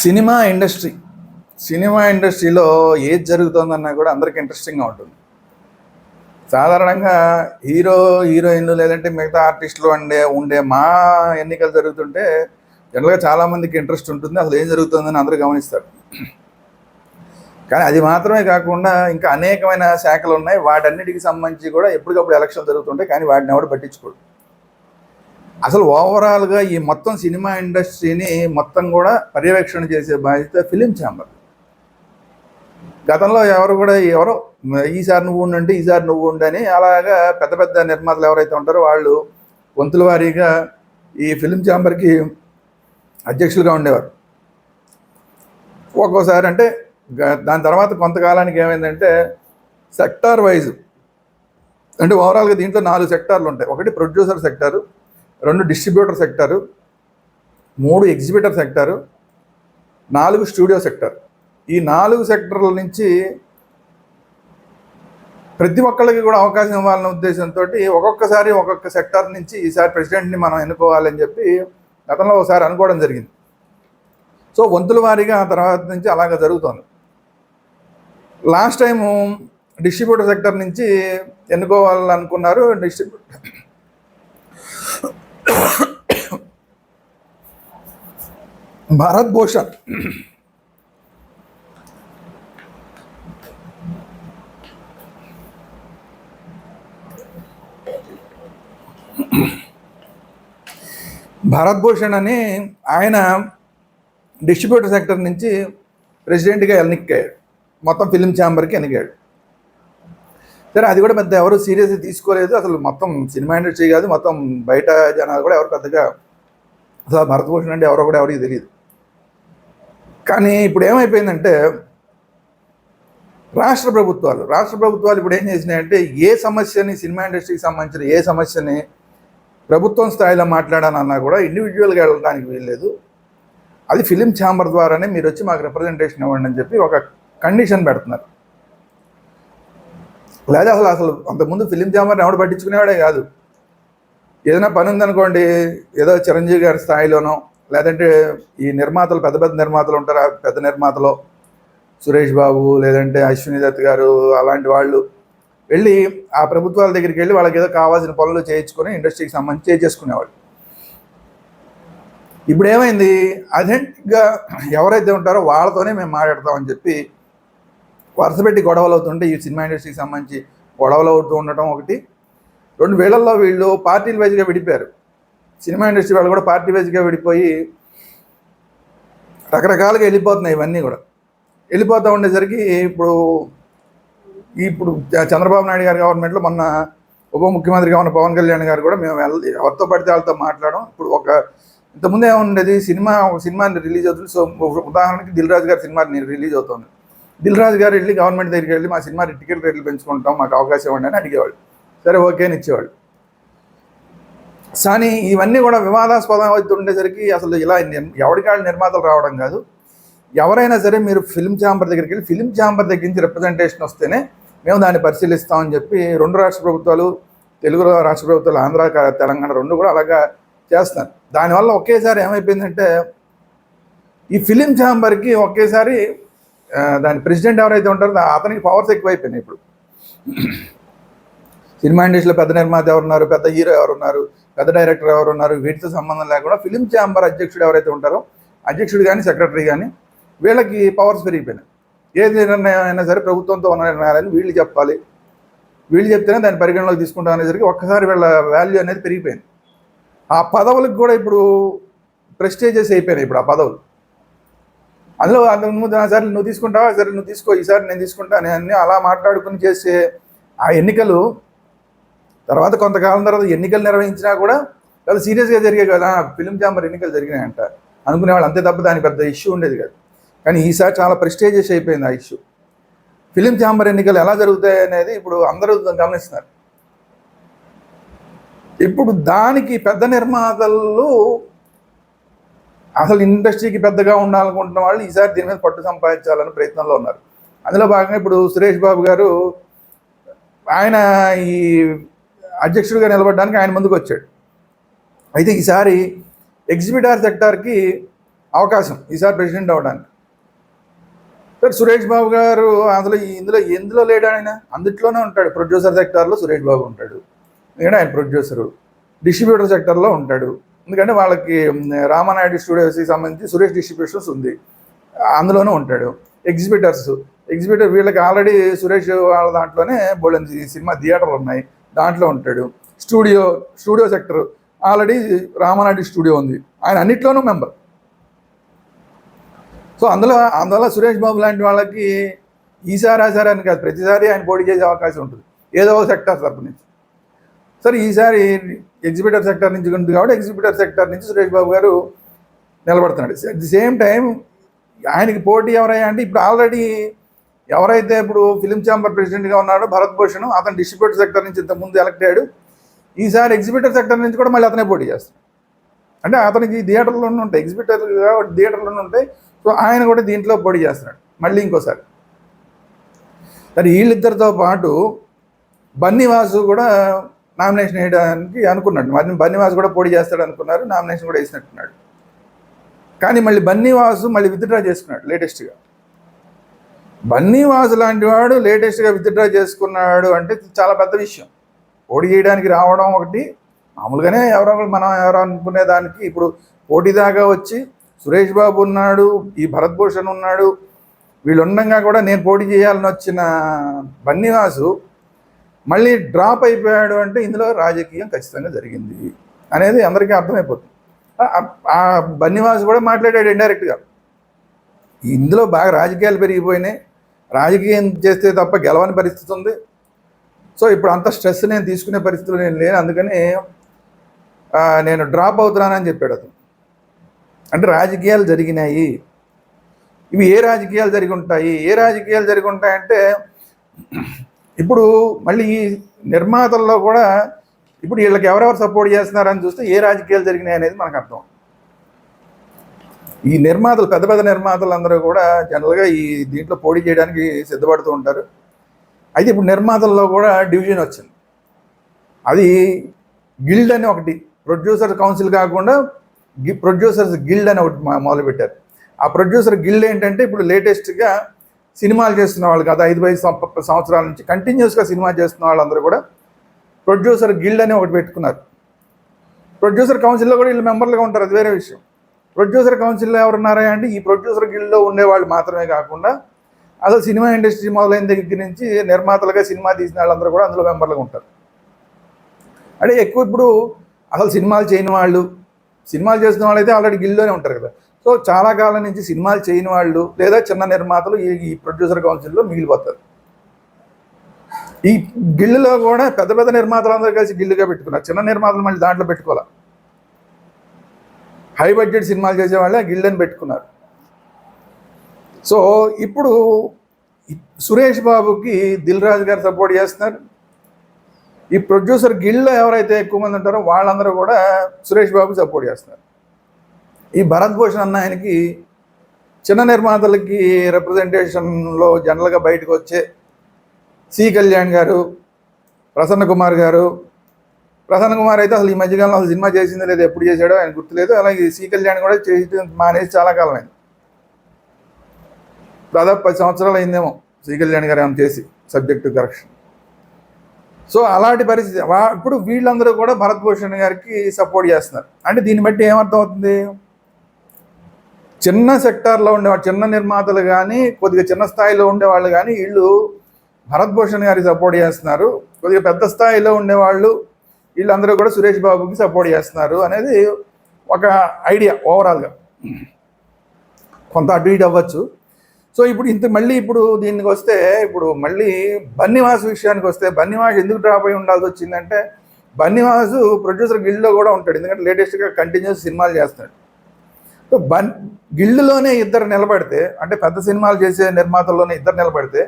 Cinema industry cinema ఇండస్ట్రీలో ఏది జరుగుతుందన్నా కూడా అందరికి ఇంట్రెస్టింగ్గా ఉంటుంది. సాధారణంగా హీరో హీరోయిన్లు లేదంటే మిగతా ఆర్టిస్టులు ఉండే ఉండే మా ఎన్నికలు జరుగుతుంటే జనరల్గా చాలామందికి ఇంట్రెస్ట్ ఉంటుంది. అసలు ఏం జరుగుతుందని అందరూ గమనిస్తారు. కానీ అది మాత్రమే కాకుండా ఇంకా అనేకమైన శాఖలు ఉన్నాయి. వాటన్నిటికి సంబంధించి కూడా ఎప్పటికప్పుడు ఎలక్షన్ జరుగుతుంటాయి. కానీ వాటిని ఎవడు పట్టించుకోడు. అసలు ఓవరాల్గా ఈ మొత్తం సినిమా ఇండస్ట్రీని మొత్తం కూడా పర్యవేక్షణ చేసే బాధ్యత ఫిలిం ఛాంబర్. గతంలో ఎవరు కూడా ఎవరో ఈసారి నువ్వు ఉండండి ఈసారి నువ్వు ఉండని అలాగా పెద్ద పెద్ద నిర్మాతలు ఎవరైతే ఉంటారో వాళ్ళు వంతుల వారీగా ఈ ఫిలిం ఛాంబర్కి అధ్యక్షులుగా ఉండేవారు. ఒక్కోసారి అంటే గ- దాని తర్వాత కొంతకాలానికి ఏమైందంటే సెక్టార్ వైజ్ అంటే ఓవరాల్గా దీంట్లో నాలుగు సెక్టార్లు ఉంటాయి. ఒకటి ప్రొడ్యూసర్ సెక్టారు రెండు డిస్ట్రిబ్యూటర్ సెక్టారు మూడు ఎగ్జిబిటర్ సెక్టారు నాలుగు స్టూడియో సెక్టర్. ఈ నాలుగు సెక్టర్ల నుంచి ప్రతి ఒక్కళ్ళకి కూడా అవకాశం ఇవ్వాలనే ఉద్దేశంతో ఒక్కొక్కసారి ఒక్కొక్క సెక్టార్ నుంచి ఈసారి ప్రెసిడెంట్ని మనం ఎన్నుకోవాలని చెప్పి గతంలో ఒకసారి అనుకోవడం జరిగింది. సో వంతుల వారీగా ఆ తర్వాత నుంచి అలాగ జరుగుతోంది. లాస్ట్ టైము డిస్ట్రిబ్యూటర్ సెక్టర్ నుంచి ఎన్నుకోవాలనుకున్నారు డిస్ట్రిబ్యూటర్ భారత్ భూషణ్ భారత్ భూషణ్ అని ఆయన డిస్ట్రిబ్యూటర్ సెక్టర్ నుంచి ప్రెసిడెంట్గా ఎన్నికయ్యాడు. మొత్తం ఫిలిం ఛాంబర్కి ఎన్నికాడు సరే అది కూడా పెద్ద ఎవరు సీరియస్గా తీసుకోలేదు. అసలు మొత్తం సినిమా ఇండస్ట్రీ కాదు మొత్తం బయట జనాలు కూడా ఎవరు పెద్దగా అసలు భరతభూషణ్ అంటే ఎవరో కూడా ఎవరికి తెలియదు. కానీ ఇప్పుడు ఏమైపోయిందంటే రాష్ట్ర ప్రభుత్వాలు రాష్ట్ర ప్రభుత్వాలు ఇప్పుడు ఏం చేసినాయంటే ఏ సమస్యని సినిమా ఇండస్ట్రీకి సంబంధించిన ఏ సమస్యని ప్రభుత్వం స్థాయిలో మాట్లాడాలన్నా కూడా ఇండివిజువల్గా వెళ్ళడానికి వీల్లేదు. అది ఫిలిం ఛాంబర్ ద్వారానే మీరు వచ్చి మాకు రిప్రజెంటేషన్ ఇవ్వండి అని చెప్పి ఒక కండిషన్ పెడుతున్నారు. లేదా అసలు అసలు అంతకుముందు ఫిలిం జామర్ని ఎవడు పట్టించుకునేవాడే కాదు. ఏదైనా పని ఉందనుకోండి ఏదో చిరంజీవి గారి స్థాయిలోనో లేదంటే ఈ నిర్మాతలు పెద్ద పెద్ద నిర్మాతలు ఉంటారు? ఆ పెద్ద నిర్మాతలో సురేష్ బాబు లేదంటే అశ్విని దత్ గారు అలాంటి వాళ్ళు వెళ్ళి ఆ ప్రభుత్వాల దగ్గరికి వెళ్ళి వాళ్ళకి ఏదో కావాల్సిన పనులు చేయించుకొని ఇండస్ట్రీకి సంబంధించి చేసుకునేవాళ్ళు ఇప్పుడు ఏమైంది అథెంటిక్గా ఎవరైతే ఉంటారో వాళ్ళతోనే మేము మాట్లాడతామని చెప్పి వరుస పెట్టి గొడవలు అవుతుంటే ఈ సినిమా ఇండస్ట్రీకి సంబంధించి గొడవలు అవుతూ ఉండటం ఒకటి. రెండు వేళల్లో వీళ్ళు పార్టీల వైజ్గా విడిపోయారు సినిమా ఇండస్ట్రీ వాళ్ళు కూడా పార్టీ వైజ్గా విడిపోయి రకరకాలుగా వెళ్ళిపోతున్నాయి ఇవన్నీ కూడా. వెళ్ళిపోతూ ఉండేసరికి ఇప్పుడు ఇప్పుడు చంద్రబాబు నాయుడు గారి గవర్నమెంట్లో మొన్న ఉప ముఖ్యమంత్రిగా ఉన్న పవన్ కళ్యాణ్ గారు కూడా మేము వెళ్ళి ఎవరితో పడితే వాళ్ళతో మాట్లాడడం. ఇప్పుడు ఒక ఇంతకుముందు ఏముండేది? సినిమా ఒక సినిమా రిలీజ్ అవుతుంది. సో ఉదాహరణకి దిల్ రాజు గారి సినిమా రిలీజ్ అవుతుంది. దిల్ రాజు గారు వెళ్ళి గవర్నమెంట్ దగ్గరికి వెళ్ళి మా సినిమా టికెట్ రేట్లు పెంచుకుంటాం మాకు అవకాశం ఇవ్వండి అని అడిగేవాళ్ళు. సరే ఓకే అని ఇచ్చేవాళ్ళు. కానీ ఇవన్నీ కూడా వివాదాస్పదం అవుతూ ఉండేసరికి అసలు ఇలా ఎవరికాళ్ళు నిర్మాతలు రావడం కాదు. ఎవరైనా సరే మీరు ఫిల్మ్ ఛాంబర్ దగ్గరికి వెళ్ళి ఫిల్మ్ ఛాంబర్ దగ్గర నుంచి రిప్రజెంటేషన్ వస్తేనే మేము దాన్ని పరిశీలిస్తామని చెప్పి రెండు రాష్ట్ర ప్రభుత్వాలు తెలుగు రాష్ట్ర ప్రభుత్వాలు ఆంధ్ర తెలంగాణ రెండు కూడా అలాగా చేస్తున్నారు. దానివల్ల ఒకేసారి ఏమైపోయిందంటే ఈ ఫిలిం ఛాంబర్కి ఒకేసారి దాని ప్రెసిడెంట్ ఎవరైతే ఉంటారో అతనికి పవర్స్ ఎక్కువైపోయినాయి ఇప్పుడు. సినిమా ఇండస్ట్రీలో పెద్ద నిర్మాత ఎవరున్నారు పెద్ద హీరో ఎవరున్నారు పెద్ద డైరెక్టర్ ఎవరున్నారు వీటితో సంబంధం లేకుండా ఫిలిం ఛాంబర్ అధ్యక్షుడు ఎవరైతే ఉంటారో అధ్యక్షుడు కానీ సెక్రటరీ కానీ వీళ్ళకి పవర్స్ పెరిగిపోయినాయి. ఏది నిర్ణయం అయినా సరే ప్రభుత్వంతో ఉన్న నిర్ణయాలని వీళ్ళు చెప్పాలి. వీళ్ళు చెప్తేనే దాన్ని పరిగణలోకి తీసుకుంటాం అనేసరికి ఒక్కసారి వీళ్ళ వాల్యూ అనేది పెరిగిపోయింది. ఆ పదవులకు కూడా ఇప్పుడు ప్రెస్టేజెస్ అయిపోయినాయి ఇప్పుడు ఆ పదవులు. అందులో అంతకు ముందు సరే నువ్వు తీసుకుంటావా? సరే నువ్వు తీసుకో ఈసారి నేను తీసుకుంటాను అన్నీ అలా మాట్లాడుకుని చేసే ఆ ఎన్నికలు తర్వాత కొంతకాలం తర్వాత ఎన్నికలు నిర్వహించినా కూడా చాలా సీరియస్గా జరిగాయి కదా ఫిలిం జాంబర్ ఎన్నికలు జరిగినాయంట. అనుకునే వాళ్ళు అంతే తప్ప దాని పెద్ద ఇష్యూ ఉండేది కాదు. కానీ ఈసారి చాలా ప్రెస్టేజియస్ అయిపోయింది ఆ ఇష్యూ. ఫిలిం ఛాంబర్ ఎన్నికలు ఎలా జరుగుతాయి అనేది ఇప్పుడు అందరూ గమనిస్తున్నారు. ఇప్పుడు దానికి పెద్ద నిర్మాతలు అసలు ఇండస్ట్రీకి పెద్దగా ఉండాలనుకుంటున్న వాళ్ళు ఈసారి దీని మీద పట్టు సంపాదించాలని ప్రయత్నంలో ఉన్నారు. అందులో భాగంగా ఇప్పుడు సురేష్ బాబు గారు ఆయన ఈ అధ్యక్షుడిగా నిలబడడానికి ఆయన ముందుకు వచ్చాడు. అయితే ఈసారి ఎగ్జిబిటార్ సెక్టార్కి అవకాశం ఈసారి ప్రెసిడెంట్ అవ్వడానికి. సార్ సురేష్ బాబు గారు అందులో ఇందులో ఎందులో లేడు ఆయన? అందుట్లోనే ఉంటాడు. ప్రొడ్యూసర్ సెక్టార్లో సురేష్ బాబు ఉంటాడు. ఎందుకంటే ఆయన ప్రొడ్యూసరు డిస్ట్రిబ్యూటర్ సెక్టర్లో ఉంటాడు. ఎందుకంటే వాళ్ళకి రామానాయుడు స్టూడియోస్కి సంబంధించి సురేష్ డిస్ట్రిబ్యూషన్స్ ఉంది. అందులోనే ఉంటాడు. ఎగ్జిబిటర్స్. ఎగ్జిబిటర్ వీళ్ళకి ఆల్రెడీ సురేష్ వాళ్ళ దాంట్లోనే బోలెన్ సినిమా థియేటర్లు ఉన్నాయి. దాంట్లో ఉంటాడు. Studio studio sector. Already Ramanaidu studio ఉంది. ఆయన అన్నిట్లోనూ మెంబర్. సో అందులో అందువల్ల సురేష్ బాబు లాంటి వాళ్ళకి ఈసారి ఆసారి అని కాదు ప్రతిసారి ఆయన పోటీ చేసే అవకాశం ఉంటుంది. ఏదో ఒక సెక్టర్ తరపు నుంచి. సరే ఈసారి ఎగ్జిబిటర్ సెక్టర్ నుంచి ఉంది కాబట్టి ఎగ్జిబిటర్ సెక్టర్ నుంచి సురేష్ బాబు గారు నిలబడుతున్నాడు. అట్ ది సేమ్ టైం ఆయనకి పోటీ ఎవరయ్యా అంటే ఇప్పుడు ఆల్రెడీ ఎవరైతే ఇప్పుడు ఫిలిం ఛాంబర్ ప్రెసిడెంట్గా ఉన్నాడో భరత్ భూషణ్ అతను డిస్ట్రిబ్యూటర్ సెక్టర్ నుంచి ఇంతకుముందు ఎలక్ట్ అయ్యాడు. ఈసారి ఎగ్జిబిటర్ సెక్టర్ నుంచి కూడా మళ్ళీ అతనే పోటీ చేస్తాడు. అంటే అతనికి థియేటర్లోనే ఉంటాయి ఎగ్జిబిటర్ కాబట్టి థియేటర్లోనే ఉంటాయి. సో ఆయన కూడా దీంట్లో పోటీ చేస్తున్నాడు. మళ్ళీ ఇంకోసారి. సరే వీళ్ళిద్దరితో పాటు బన్నీవాసు కూడా నామినేషన్ వేయడానికి అనుకున్నాడు. మరి బన్నీవాసు కూడా పోటీ చేస్తాడు అనుకున్నారు. నామినేషన్ కూడా వేసినట్టున్నాడు. కానీ మళ్ళీ బన్నీవాసు మళ్ళీ విత్డ్రా చేసుకున్నాడు లేటెస్ట్గా. బన్నీవాసు లాంటి వాడు లేటెస్ట్గా విత్డ్రా చేసుకున్నాడు అంటే చాలా పెద్ద విషయం. పోటీ చేయడానికి రావడం ఒకటి. మామూలుగానే ఎవరో మనం ఎవరో అనుకునే దానికి ఇప్పుడు పోటీ దాకా వచ్చి సురేష్ బాబు ఉన్నాడు ఈ భరత్ భూషణ్ ఉన్నాడు. వీళ్ళు ఉండగా కూడా నేను పోటీ చేయాలని వచ్చిన బన్నీవాసు మళ్ళీ డ్రాప్ అయిపోయాడు అంటే ఇందులో రాజకీయం ఖచ్చితంగా జరిగింది అనేది అందరికీ అర్థమైపోతుంది. ఆ- బన్నివాస్ కూడా మాట్లాడాడు ఇండైరెక్ట్గా. ఇందులో బాగా రాజకీయాలు పెరిగిపోయినాయి. రాజకీయం చేస్తే తప్ప గెలవని పరిస్థితి ఉంది. సో ఇప్పుడు అంత స్ట్రెస్ నేను తీసుకునే పరిస్థితులు నేను లేను. అందుకని నేను డ్రాప్ అవుతున్నానని చెప్పాడు అతను. అంటే రాజకీయాలు జరిగినాయి. ఇవి ఏ రాజకీయాలు జరిగి ఉంటాయి? ఏ రాజకీయాలు జరిగి ఉంటాయంటే ఇప్పుడు మళ్ళీ నిర్మాతల్లో కూడా ఇప్పుడు వీళ్ళకి ఎవరెవరు సపోర్ట్ చేస్తున్నారని చూస్తే ఏ రాజకీయాలు జరిగినాయి అనేది మనకు అర్థం. ఈ నిర్మాతలు పెద్ద పెద్ద నిర్మాతలు అందరూ కూడా జనరల్గా ఈ దీంట్లో పోటీ చేయడానికి సిద్ధపడుతూ ఉంటారు. అయితే ఇప్పుడు నిర్మాతల్లో కూడా డివిజన్ వచ్చింది. అది గిల్డ్ అని ఒకటి ప్రొడ్యూసర్ కౌన్సిల్ కాకుండా గి ప్రొడ్యూసర్స్ గిల్డ్ అని ఒకటి మొదలుపెట్టారు. ఆ ప్రొడ్యూసర్ గిల్డ్ ఏంటంటే ఇప్పుడు లేటెస్ట్గా సినిమాలు చేస్తున్న వాళ్ళు కదా ఐదు ఐదు సంవత్సరాల నుంచి కంటిన్యూస్గా సినిమా చేస్తున్న వాళ్ళందరూ కూడా ప్రొడ్యూసర్ గిల్డ్ అని ఒకటి పెట్టుకున్నారు. ప్రొడ్యూసర్ కౌన్సిల్లో కూడా వీళ్ళు మెంబర్లుగా ఉంటారు అది వేరే విషయం. ప్రొడ్యూసర్ కౌన్సిల్లో ఎవరున్నారా అంటే ఈ ప్రొడ్యూసర్ గిల్డ్లో ఉండేవాళ్ళు మాత్రమే కాకుండా అసలు సినిమా ఇండస్ట్రీ మొదలైన దగ్గర నుంచి నిర్మాతలుగా సినిమా తీసిన వాళ్ళందరూ కూడా అందులో మెంబర్లుగా ఉంటారు. అంటే ఎక్కువ ఇప్పుడు అసలు సినిమాలు చేయని వాళ్ళు సినిమాలు చేస్తున్న వాళ్ళు అయితే ఆల్రెడీ గిల్లోనే ఉంటారు కదా. సో చాలా కాలం నుంచి సినిమాలు చేయని వాళ్ళు లేదా చిన్న నిర్మాతలు ఈ ఈ ప్రొడ్యూసర్ కౌన్సిల్లో మిగిలిపోతారు. ఈ గిల్లులో కూడా పెద్ద పెద్ద నిర్మాతలు అందరూ కలిసి గిల్లుగా పెట్టుకున్నారు. చిన్న నిర్మాతలు మళ్ళీ దాంట్లో పెట్టుకోవాలి? హై బడ్జెట్ సినిమాలు చేసే వాళ్ళే గిల్డ్ పెట్టుకున్నారు. సో ఇప్పుడు సురేష్ బాబుకి దిల్ రాజు గారు సపోర్ట్ చేస్తున్నారు. ఈ ప్రొడ్యూసర్ గిల్డ్లో ఎవరైతే ఎక్కువ మంది ఉంటారో వాళ్ళందరూ కూడా సురేష్ బాబుకి సపోర్ట్ చేస్తున్నారు. ఈ భరత్ భూషణ్ అన్న ఆయనకి చిన్న నిర్మాతలకి రిప్రజెంటేషన్లో జనరల్గా బయటకు వచ్చే సి కళ్యాణ్ గారు ప్రసన్న కుమార్ గారు. ప్రసన్న కుమార్ అయితే అసలు ఈ మధ్యకాలంలో అసలు సినిమా చేసిందో లేదా ఎప్పుడు చేశాడో ఆయన గుర్తులేదు. అలాగే సి కళ్యాణ్ కూడా చేసి మానేసి చాలా కాలం అయింది. దాదాపు పది సంవత్సరాలు అయిందేమో సి కళ్యాణ్ గారు ఏమైనా చేసి సబ్జెక్టు కరెక్షన్ సో అలాంటి పరిస్థితి ఇప్పుడు వీళ్ళందరూ కూడా భరత్ భూషణ్ గారికి సపోర్ట్ చేస్తున్నారు. అంటే దీన్ని బట్టి ఏమర్థం అవుతుంది చిన్న సెక్టార్లో ఉండేవాళ్ళు చిన్న నిర్మాతలు కానీ కొద్దిగా చిన్న స్థాయిలో ఉండేవాళ్ళు కానీ వీళ్ళు భరత్ భూషణ్ గారికి సపోర్ట్ చేస్తున్నారు. కొద్దిగా పెద్ద స్థాయిలో ఉండేవాళ్ళు వీళ్ళందరూ కూడా సురేష్ బాబుకి సపోర్ట్ చేస్తున్నారు అనేది ఒక ఐడియా ఓవరాల్గా కొంత అటు ఇటు అవ్వచ్చు. సో ఇప్పుడు ఇంత మళ్ళీ ఇప్పుడు దీనికి వస్తే ఇప్పుడు మళ్ళీ బన్నివాసు విషయానికి వస్తే బన్నివాసు ఎందుకు డ్రాప్ అయి ఉండాల్సి వచ్చిందంటే బన్నివాసు ప్రొడ్యూసర్ గిల్డ్లో కూడా ఉంటాడు. ఎందుకంటే లేటెస్ట్గా కంటిన్యూస్ సినిమాలు చేస్తున్నాడు. బన్ గిల్డ్లోనే ఇద్దరు నిలబడితే అంటే పెద్ద సినిమాలు చేసే నిర్మాతల్లోనే ఇద్దరు నిలబడితే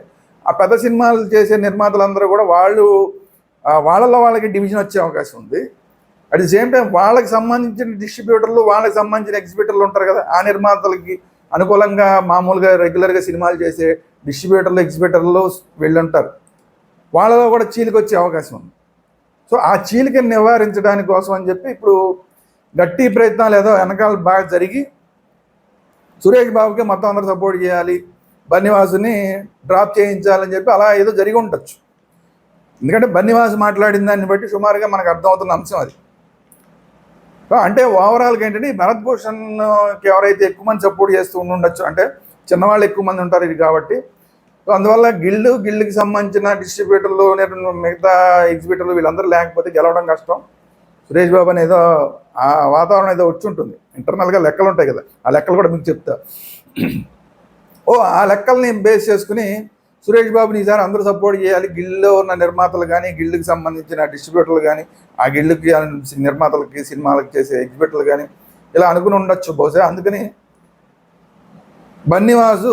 ఆ పెద్ద సినిమాలు చేసే నిర్మాతలందరూ కూడా వాళ్ళు వాళ్ళల్లో వాళ్ళలో వాళ్ళకి డివిజన్ వచ్చే అవకాశం ఉంది. అట్ ది సేమ్ టైం వాళ్ళకి సంబంధించిన డిస్ట్రిబ్యూటర్లు వాళ్ళకి సంబంధించిన ఎగ్జిబిటర్లు ఉంటారు కదా ఆ నిర్మాతలకి అనుకూలంగా మామూలుగా రెగ్యులర్గా సినిమాలు చేసే డిస్ట్రిబ్యూటర్లు ఎగ్జిబిటర్లు వెళ్ళుంటారు. వాళ్ళలో కూడా చీలికొచ్చే అవకాశం ఉంది. సో ఆ చీలికని నివారించడానికి కోసం అని చెప్పి ఇప్పుడు గట్టి ప్రయత్నాలు ఏదో వెనకాల బాగా జరిగి సురేష్ బాబుకి మొత్తం అందరూ సపోర్ట్ చేయాలి బన్నివాసుని డ్రాప్ చేయించాలని చెప్పి అలా ఏదో జరిగి ఉండొచ్చు. ఎందుకంటే బన్నివాసు మాట్లాడిన దాన్ని బట్టి సుమారుగా మనకు అర్థమవుతున్న అంశం అది. అంటే ఓవరాల్గా ఏంటంటే భరత్ భూషణ్కి ఎవరైతే ఎక్కువ మంది సపోర్ట్ చేస్తూ ఉండి ఉండొచ్చు అంటే చిన్నవాళ్ళు ఎక్కువ మంది ఉంటారు ఇది కాబట్టి సో అందువల్ల గిల్డ్ గిల్డ్కి సంబంధించిన డిస్ట్రిబ్యూటర్లు మిగతా ఎగ్జిబిటర్లు వీళ్ళందరూ లేకపోతే గెలవడం కష్టం. సురేష్ బాబు అనేదో ఆ వాతావరణం ఏదో వచ్చి ఉంటుంది. ఇంటర్నల్గా లెక్కలు ఉంటాయి కదా. ఆ లెక్కలు కూడా మీకు చెప్తా. ఓ ఆ లెక్కల్ని బేస్ చేసుకుని సురేష్ బాబుని ఈసారి అందరూ సపోర్ట్ చేయాలి. గిల్డ్లో ఉన్న నిర్మాతలు కానీ గిల్డ్కి సంబంధించిన డిస్ట్రిబ్యూటర్లు కానీ ఆ గిల్డ్కి నిర్మాతలకి సినిమాలకు చేసే ఎగ్జిబిటర్లు కానీ ఇలా అనుకుని ఉండొచ్చు బహుశా. అందుకని బన్నీవాసు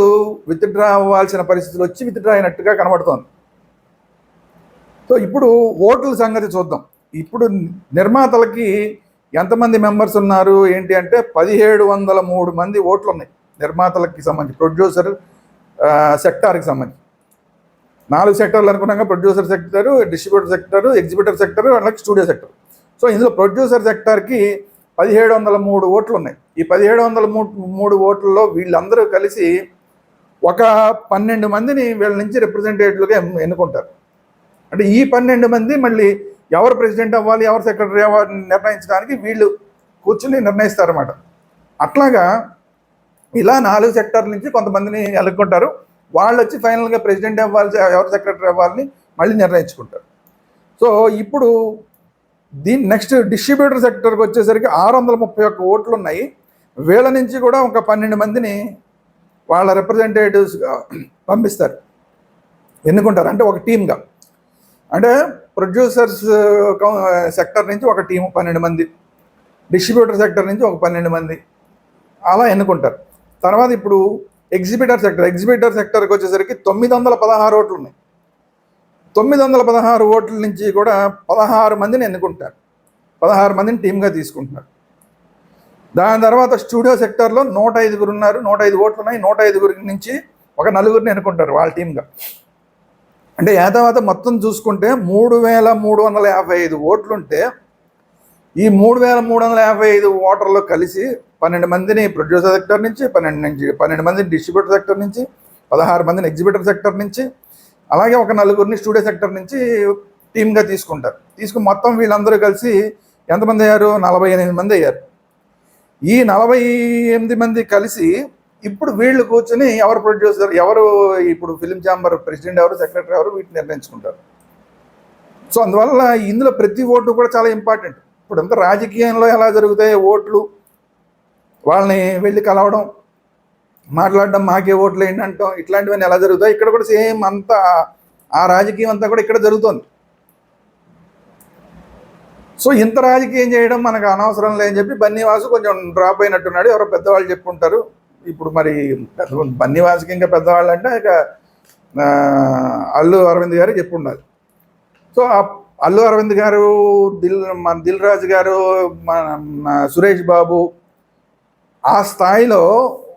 విత్డ్రా అవ్వాల్సిన పరిస్థితులు వచ్చి విత్డ్రా అయినట్టుగా కనబడుతోంది. సో ఇప్పుడు ఓట్ల సంగతి చూద్దాం. ఇప్పుడు నిర్మాతలకి ఎంతమంది మెంబర్స్ ఉన్నారు? ఏంటి అంటే పదిహేడు వందల మూడు మంది ఓట్లు ఉన్నాయి నిర్మాతలకి సంబంధించి ప్రొడ్యూసర్ సెక్టార్కి సంబంధించి. నాలుగు సెక్టర్లు అనుకున్నాక producer sector distributor sector exhibitor sector అలాగే స్టూడియో సెక్టర్ సో ఇందులో ప్రొడ్యూసర్ సెక్టార్కి పదిహేడు వందల మూడు ఓట్లు ఉన్నాయి ఈ పదిహేడు వందల మూడు ఓట్లలో వీళ్ళందరూ కలిసి ఒక పన్నెండు మందిని వీళ్ళ నుంచి రిప్రజెంటేటివ్గా ఎన్నుకుంటారు. అంటే ఈ పన్నెండు మంది మళ్ళీ ఎవరు ప్రెసిడెంట్ అవ్వాలి ఎవరు సెక్రటరీ అవ్వాలి నిర్ణయించడానికి వీళ్ళు కూర్చుని నిర్ణయిస్తారన్నమాట. అట్లాగా ఇలా నాలుగు సెక్టార్ల నుంచి కొంతమందిని ఎలుక్కుంటారు. వాళ్ళు వచ్చి ఫైనల్గా ప్రెసిడెంట్ అవ్వాలి ఎవరు సెక్రటరీ అవ్వాలని మళ్ళీ నిర్ణయించుకుంటారు. సో ఇప్పుడు దీని నెక్స్ట్ డిస్ట్రిబ్యూటర్ సెక్టర్కి వచ్చేసరికి ఆరు వందల ముప్పై ఒక్క ఓట్లు ఉన్నాయి వీళ్ళ నుంచి కూడా ఒక పన్నెండు మందిని వాళ్ళ రిప్రజెంటేటివ్స్గా పంపిస్తారు. ఎన్నుకుంటారు? అంటే ఒక టీమ్గా. అంటే ప్రొడ్యూసర్స్ సెక్టర్ uh, uh, నుంచి ఒక టీము పన్నెండు మంది డిస్ట్రిబ్యూటర్ సెక్టర్ నుంచి ఒక పన్నెండు మంది అలా ఎన్నుకుంటారు. తర్వాత ఇప్పుడు ఎగ్జిబిటర్ సెక్టర్ ఎగ్జిబిటర్ సెక్టర్కి వచ్చేసరికి తొమ్మిది వందల పదహారు ఓట్లు ఉన్నాయి. తొమ్మిది వందల పదహారు ఓట్ల నుంచి కూడా పదహారు మందిని ఎన్నుకుంటారు. పదహారు మందిని టీమ్గా తీసుకుంటున్నారు. దాని తర్వాత స్టూడియో సెక్టర్లో నూట ఐదుగురు ఉన్నారు నూట ఐదు ఓట్లు ఉన్నాయి నూట ఐదుగురి నుంచి ఒక నలుగురిని ఎన్నుకుంటారు వాళ్ళ టీమ్గా అంటే ఆ తర్వాత మొత్తం చూసుకుంటే మూడు వేల మూడు వందల యాభై ఐదు ఓట్లుంటే ఈ మూడు వేల మూడు వందల యాభై ఐదు ఓటర్లు కలిసి పన్నెండు మందిని ప్రొడ్యూసర్ సెక్టర్ నుంచి పన్నెండు నుంచి పన్నెండు మందిని డిస్ట్రిబ్యూటర్ సెక్టర్ నుంచి పదహారు మందిని ఎగ్జిబిటర్ సెక్టర్ నుంచి అలాగే ఒక నలుగురిని స్టూడియో సెక్టర్ నుంచి టీమ్గా తీసుకుంటారు. తీసుకుని మొత్తం వీళ్ళందరూ కలిసి ఎంతమంది అయ్యారు? నలభై ఎనిమిది మంది అయ్యారు. ఈ నలభై ఎనిమిది మంది కలిసి ఇప్పుడు వీళ్ళు కూర్చుని ఎవరు ప్రొడ్యూసర్ ఎవరు ఇప్పుడు ఫిలిం ఛాంబర్ ప్రెసిడెంట్ ఎవరు సెక్రటరీ ఎవరు వీటిని నిర్ణయించుకుంటారు. సో అందువల్ల ఇందులో ప్రతి ఓటు కూడా చాలా ఇంపార్టెంట్. ఇప్పుడు అంతా రాజకీయంలో ఎలా జరుగుతాయి ఓట్లు వాళ్ళని వెళ్ళి కలవడం మాట్లాడడం మాకే ఓట్లు ఏంటి అంటాం ఇట్లాంటివన్నీ ఎలా జరుగుతాయి? ఇక్కడ కూడా సేమ్ అంతా ఆ రాజకీయం అంతా కూడా ఇక్కడ జరుగుతుంది. సో ఇంత రాజకీయం చేయడం మనకు అనవసరం లేని చెప్పి బన్నీవాసు కొంచెం డ్రాప్ అయినట్టున్నాడు. ఎవరో పెద్దవాళ్ళు చెప్పుకుంటారు ఇప్పుడు మరి బన్నీవాసుకి ఇంకా పెద్దవాళ్ళు అంటే ఇక అల్లు అరవింద్ గారు చెప్పు ఉండాలి సో అల్లు అరవింద్ గారు దిల్ మన దిల్ రాజు గారు మన సురేష్ బాబు ఆ స్థాయిలో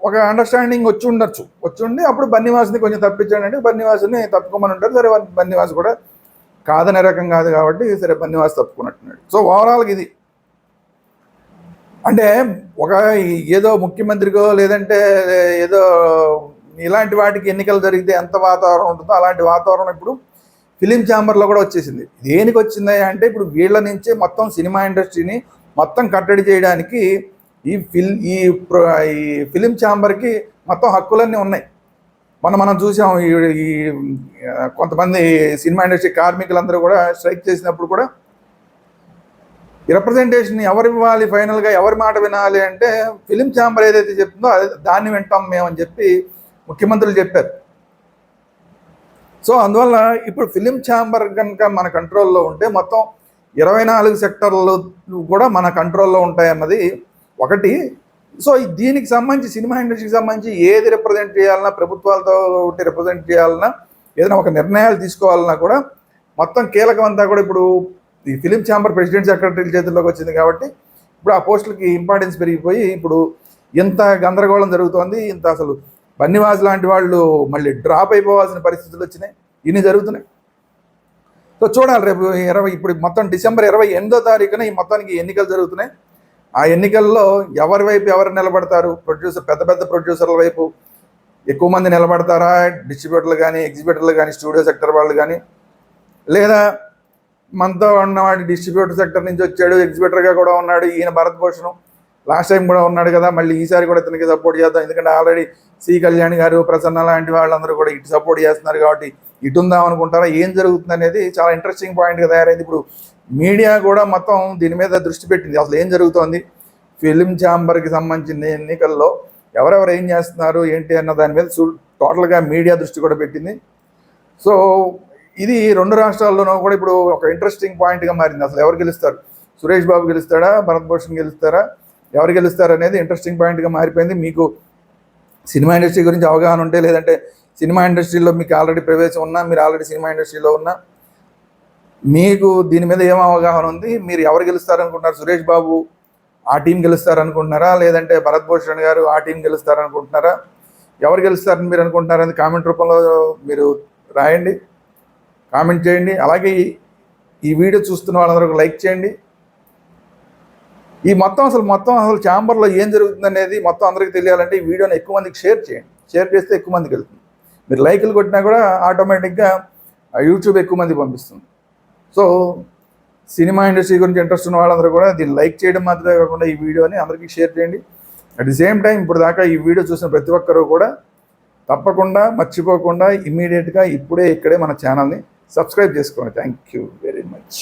ఒక అండర్స్టాండింగ్ వచ్చి ఉండొచ్చు. వచ్చి ఉండి అప్పుడు బన్నివాసుని కొంచెం తప్పించాడంటే బన్నివాసుని తప్పుకోమని ఉంటారు. సరే బన్నివాసు కూడా కాదనే రకం కాదు కాబట్టి సరే బన్నివాసు తప్పుకున్నట్టున్నాడు. సో ఓవరాల్గా ఇది. అంటే ఒక ఏదో ముఖ్యమంత్రికో లేదంటే ఏదో ఇలాంటి వాటికి ఎన్నికలు జరిగితే ఎంత వాతావరణం ఉంటుందో అలాంటి వాతావరణం ఇప్పుడు ఫిలిం ఛాంబర్లో కూడా వచ్చేసింది. దేనికి వచ్చింది అంటే ఇప్పుడు వీళ్ళ నుంచే మొత్తం సినిమా ఇండస్ట్రీని మొత్తం కట్టడి చేయడానికి ఈ ఫిల్ ఈ ఈ ఫిలిం ఛాంబర్కి మొత్తం హక్కులన్నీ ఉన్నాయి. మనం మనం చూసాం ఈ ఈ, కొంతమంది సినిమా ఇండస్ట్రీ కార్మికులందరూ కూడా స్ట్రైక్ చేసినప్పుడు కూడా రిప్రజెంటేషన్ ఎవరు ఇవ్వాలి ఫైనల్గా ఎవరి మాట వినాలి అంటే ఫిలిం ఛాంబర్ ఏదైతే చెప్తుందో అది దాన్ని వింటాం మేము అని చెప్పి ముఖ్యమంత్రులు చెప్పారు. సో అందువల్ల ఇప్పుడు ఫిలిం ఛాంబర్ కనుక మన కంట్రోల్లో ఉంటే మొత్తం ఇరవై నాలుగు సెక్టర్లు కూడా మన కంట్రోల్లో ఉంటాయన్నది ఒకటి. సో దీనికి సంబంధించి సినిమా ఇండస్ట్రీకి సంబంధించి ఏది రిప్రజెంట్ చేయాలన్నా ప్రభుత్వాలతో ఒకటి రిప్రజెంట్ చేయాలన్నా ఏదైనా ఒక నిర్ణయాలు తీసుకోవాలన్నా కూడా మొత్తం కీలకం అంతా కూడా ఇప్పుడు ఈ ఫిలిం ఛాంబర్ ప్రెసిడెంట్ సెక్రటరీ చేతుల్లోకి వచ్చింది కాబట్టి ఇప్పుడు ఆ పోస్టులకి ఇంపార్టెన్స్ పెరిగిపోయి ఇప్పుడు ఇంత గందరగోళం జరుగుతోంది ఇంత అసలు బన్నివాజ్ లాంటి వాళ్ళు మళ్ళీ డ్రాప్ అయిపోవాల్సిన పరిస్థితులు వచ్చినాయి. ఇన్ని జరుగుతున్నాయి. సో చూడాలి రేపు ఇరవై ఇప్పుడు మొత్తం డిసెంబర్ ఇరవై ఎనిమిదో తారీఖున ఈ మొత్తానికి ఎన్నికలు జరుగుతున్నాయి. ఆ ఎన్నికల్లో ఎవరి వైపు ఎవరు నిలబడతారు? ప్రొడ్యూసర్ పెద్ద పెద్ద ప్రొడ్యూసర్ల వైపు ఎక్కువ మంది నిలబడతారా? డిస్ట్రిబ్యూటర్లు కానీ ఎగ్జిబ్యూటర్లు కానీ స్టూడియో సెక్టర్ వాళ్ళు కానీ లేదా మనతో ఉన్నవాడు డిస్ట్రిబ్యూటర్ సెక్టర్ నుంచి వచ్చాడు ఎగ్జిబ్యూటర్గా కూడా ఉన్నాడు ఈయన భరత్ భూషణం. లాస్ట్ టైం కూడా ఉన్నాడు కదా మళ్ళీ ఈసారి కూడా ఇతనికి సపోర్ట్ చేద్దాం. ఎందుకంటే ఆల్రెడీ సి కళ్యాణ్ గారు ప్రసన్న లాంటి వాళ్ళందరూ కూడా ఇటు సపోర్ట్ చేస్తున్నారు కాబట్టి ఇటు ఉందాం అనుకుంటారా? ఏం జరుగుతుంది అనేది చాలా ఇంట్రెస్టింగ్ పాయింట్గా తయారైంది. ఇప్పుడు మీడియా కూడా మొత్తం దీని మీద దృష్టి పెట్టింది. అసలు ఏం జరుగుతోంది? ఫిలిం ఛాంబర్కి సంబంధించిన ఎన్నికల్లో ఎవరెవరు ఏం చేస్తున్నారు ఏంటి అన్న దాని మీద చూ టోటల్గా మీడియా దృష్టి కూడా పెట్టింది. సో ఇది రెండు రాష్ట్రాల్లోనూ కూడా ఇప్పుడు ఒక ఇంట్రెస్టింగ్ పాయింట్గా మారింది. అసలు ఎవరు గెలుస్తారు? సురేష్ బాబు గెలుస్తాడా? భరత్ భూషణ్ గెలుస్తారా? ఎవరు గెలుస్తారు అనేది ఇంట్రెస్టింగ్ పాయింట్గా మారిపోయింది. మీకు సినిమా ఇండస్ట్రీ గురించి అవగాహన ఉంటే లేదంటే సినిమా ఇండస్ట్రీలో మీకు ఆల్రెడీ ప్రవేశం ఉన్నా మీరు ఆల్రెడీ సినిమా ఇండస్ట్రీలో ఉన్నా మీకు దీని మీద ఏం అవగాహన ఉంది? మీరు ఎవరు గెలుస్తారనుకుంటున్నారు? సురేష్ బాబు ఆ టీం గెలుస్తారనుకుంటున్నారా? లేదంటే భరత్ భూషణ్ గారు ఆ టీం గెలుస్తారనుకుంటున్నారా? ఎవరు గెలుస్తారని మీరు అనుకుంటున్నారని కామెంట్ రూపంలో మీరు రాయండి. కామెంట్ చేయండి. అలాగే ఈ- వీడియో చూస్తున్న వాళ్ళందరూ లైక్ చేయండి. ఈ మొత్తం అసలు మొత్తం అసలు ఛాంబర్లో ఏం జరుగుతుంది అనేది మొత్తం అందరికీ తెలియాలంటే ఈ వీడియోని ఎక్కువ మందికి షేర్ చేయండి. షేర్ చేస్తే ఎక్కువ మందికి వెళ్తుంది. మీరు లైకులు కొట్టినా కూడా ఆటోమేటిక్గా యూట్యూబ్ ఎక్కువ మంది పంపిస్తుంది. సో సినిమా ఇండస్ట్రీ గురించి ఇంట్రెస్ట్ ఉన్న వాళ్ళందరూ కూడా దీన్ని లైక్ చేయడం మాత్రమే కాకుండా ఈ వీడియోని అందరికీ షేర్ చేయండి. అట్ ది సేమ్ టైం ఇప్పుడు దాకా ఈ వీడియో చూసిన ప్రతి ఒక్కరూ కూడా తప్పకుండా మర్చిపోకుండా ఇమ్మీడియట్గా ఇప్పుడే ఇక్కడే మన ఛానల్ని సబ్స్క్రైబ్ చేసుకోండి థ్యాంక్ యూ వెరీ మచ్